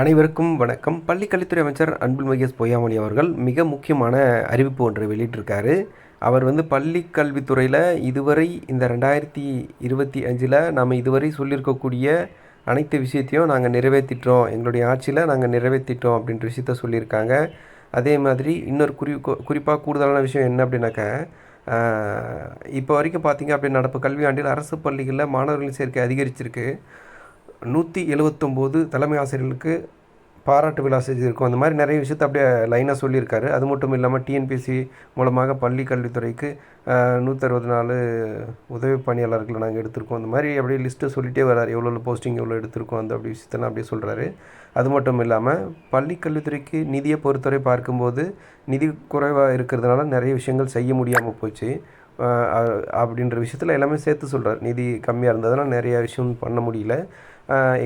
அனைவருக்கும் வணக்கம். பள்ளிக்கல்வித்துறை அமைச்சர் அன்பில் மகேஷ் பொய்யாமொழி அவர்கள் மிக முக்கியமான அறிவிப்பு ஒன்றை வெளியிட்டிருக்காரு. அவர் வந்து பள்ளி கல்வித்துறையில் இதுவரை இந்த ரெண்டாயிரத்தி இருபத்தி அஞ்சில் நாம் இதுவரை சொல்லியிருக்கக்கூடிய அனைத்து விஷயத்தையும் நாங்கள் நிறைவேற்றிட்டோம் எங்களுடைய ஆட்சியில் நாங்கள் நிறைவேற்றிட்டோம் அப்படின்ற விஷயத்த சொல்லியிருக்காங்க. அதே மாதிரி இன்னொரு குறி குறிப்பாக கூடுதலான விஷயம் என்ன அப்படின்னாக்கா இப்போ வரைக்கும் பார்த்திங்க அப்படின்னு நடப்பு கல்வியாண்டில் அரசு பள்ளிகளில் மாணவர்களின் சேர்க்கை அதிகரிச்சிருக்கு. நூற்றி எழுவத்தொம்போது தலைமை ஆசிரியர்களுக்கு பாராட்டு விழா செஞ்சுருக்கோம். அந்த மாதிரி நிறைய விஷயத்த அப்படியே லைனாக சொல்லியிருக்காரு. அது மட்டும் இல்லாமல் டிஎன்பிசி மூலமாக பள்ளி கல்வித்துறைக்கு நூற்றறுபது நாலு உதவி பணியாளர்களை நாங்கள் எடுத்திருக்கோம். அந்த மாதிரி அப்படியே லிஸ்ட்டு சொல்லிகிட்டே வர்றாரு. எவ்வளோ போஸ்டிங் எவ்வளோ எடுத்திருக்கோம். அந்த அப்படி விஷயத்தெல்லாம் அப்படியே சொல்கிறாரு அது மட்டும் இல்லாமல் பள்ளி கல்வித்துறைக்கு நிதியை பொறுத்தவரை பார்க்கும்போது நிதி குறைவாக இருக்கிறதுனால நிறைய விஷயங்கள் செய்ய முடியாமல் போச்சு. அப்படின்ற விஷயத்தில் எல்லாமே சேர்த்து சொல்கிறார் நிதி கம்மியாக இருந்ததுனால் நிறையா விஷயம் பண்ண முடியல.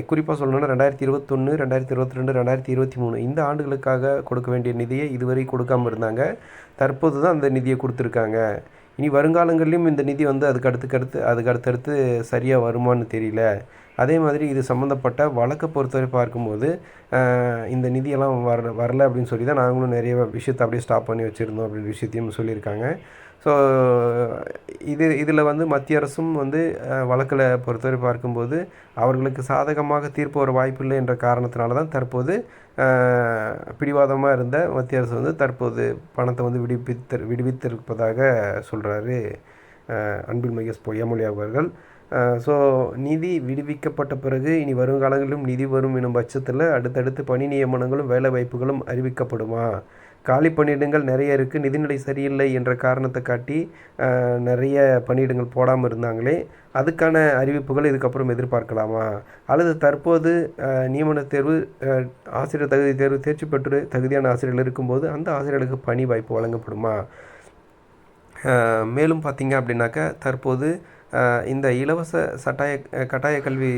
குறிப்பாக சொல்லணுன்னா ரெண்டாயிரத்தி இருபத்தொன்று ரெண்டாயிரத்தி இருபத்தி ரெண்டு ரெண்டாயிரத்தி இருபத்தி மூணு இந்த ஆண்டுகளுக்காக கொடுக்க வேண்டிய நிதியை இதுவரை கொடுக்காமல் இருந்தாங்க. தற்போது தான் அந்த நிதியை கொடுத்துருக்காங்க. இனி வருங்காலங்கள்லேயும் இந்த நிதி வந்து அதுக்கு அடுத்துக்கடுத்து அதுக்கு அடுத்தடுத்து சரியாக வருமானு தெரியல. அதே மாதிரி இது சம்மந்தப்பட்ட வழக்கை பொறுத்தவரை பார்க்கும்போது இந்த நிதியெல்லாம் வர வரல அப்படின்னு சொல்லி தான் நாங்களும் நிறைய விஷயத்தை அப்படியே ஸ்டாப் பண்ணி வச்சுருந்தோம் அப்படின்ற விஷயத்தையும் சொல்லியிருக்காங்க. ஸோ இது இதில் வந்து மத்திய அரசும் வந்து வழக்கில் பொறுத்தவரை பார்க்கும்போது அவர்களுக்கு சாதகமாக தீர்ப்பு வர வாய்ப்பில்லை என்ற காரணத்தினால தான் தற்போது பிடிவாதமாக இருந்த மத்திய அரசு வந்து தற்போது பணத்தை வந்து விடுவித்து விடுவித்திருப்பதாக சொல்கிறாரு அன்பில் மகேஷ் பொய்யாமொழி அவர்கள். ஸோ நிதி விடுவிக்கப்பட்ட பிறகு இனி வருங்காலங்களிலும் நிதி வரும் எனும் பட்சத்தில் அடுத்தடுத்து பணி நியமனங்களும் வேலை வாய்ப்புகளும் அறிவிக்கப்படுமா? காலி பணியிடங்கள் நிறைய இருக்குது நிதிநிலை சரியில்லை என்ற காரணத்தை காட்டி நிறைய பணியிடங்கள் போடாமல் இருந்தாங்களே அதுக்கான அறிவிப்புகள் இதுக்கப்புறம் எதிர்பார்க்கலாமா? அல்லது தற்போது நியமன தேர்வு ஆசிரியர் தகுதி தேர்வு தேர்ச்சி பெற்று தகுதியான ஆசிரியர்கள் இருக்கும்போது அந்த ஆசிரியர்களுக்கு பணி வாய்ப்பு வழங்கப்படுமா? மேலும் பார்த்திங்க அப்படின்னாக்கா தற்போது இந்த இலவச சட்டாய கட்டாய கல்வி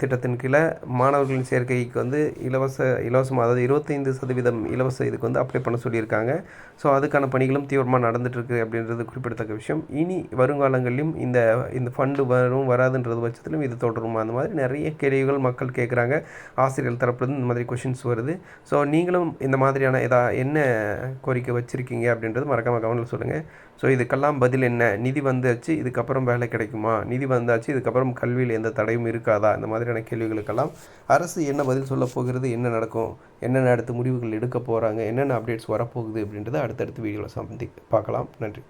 திட்டத்தின் கீழே மாணவர்களின் சேர்க்கைக்கு வந்து இலவச இலவசமாக அதாவது இருபத்தைந்து சதவீதம் இலவச இதுக்கு வந்து அப்ளை பண்ண சொல்லியிருக்காங்க. ஸோ அதுக்கான பணிகளும் தீவிரமாக நடந்துகிட்ருக்கு அப்படின்றது குறிப்பிடத்தக்க விஷயம். இனி வருங்காலங்களிலும் இந்த இந்த ஃபண்டு வரும் வராதுன்றது பட்சத்திலும் இது தொடருமா? அந்த மாதிரி நிறைய கேள்விகள் மக்கள் கேட்குறாங்க. ஆசிரியர்கள் தரப்புலேருந்து இந்த மாதிரி கொஷின்ஸ் வருது. ஸோ நீங்களும் இந்த மாதிரியான எதா என்ன கோரிக்கை வச்சுருக்கீங்க அப்படின்றது மறக்காமல் கவனில் சொல்லுங்கள் ஸோ இதுக்கெல்லாம் பதில் என்ன? நிதி வந்தாச்சு இதுக்கப்புறம் வேலை கிடைக்குமா? நிதி வந்தாச்சு இதுக்கப்புறம் கல்வியில் எந்த தடையும் இருக்காதா? இந்த மாதிரியான கேள்விகளுக்கெல்லாம் அரசு என்ன பதில் சொல்ல போகிறது? என்ன நடக்கும்? என்னென்ன அடுத்த முடிவுகள் எடுக்க போகிறாங்க என்னென்ன அப்டேட்ஸ் வரப்போகுது? அப்படின்றத அடுத்தடுத்து வீடியோவில் சந்தி பார்க்கலாம். நன்றி.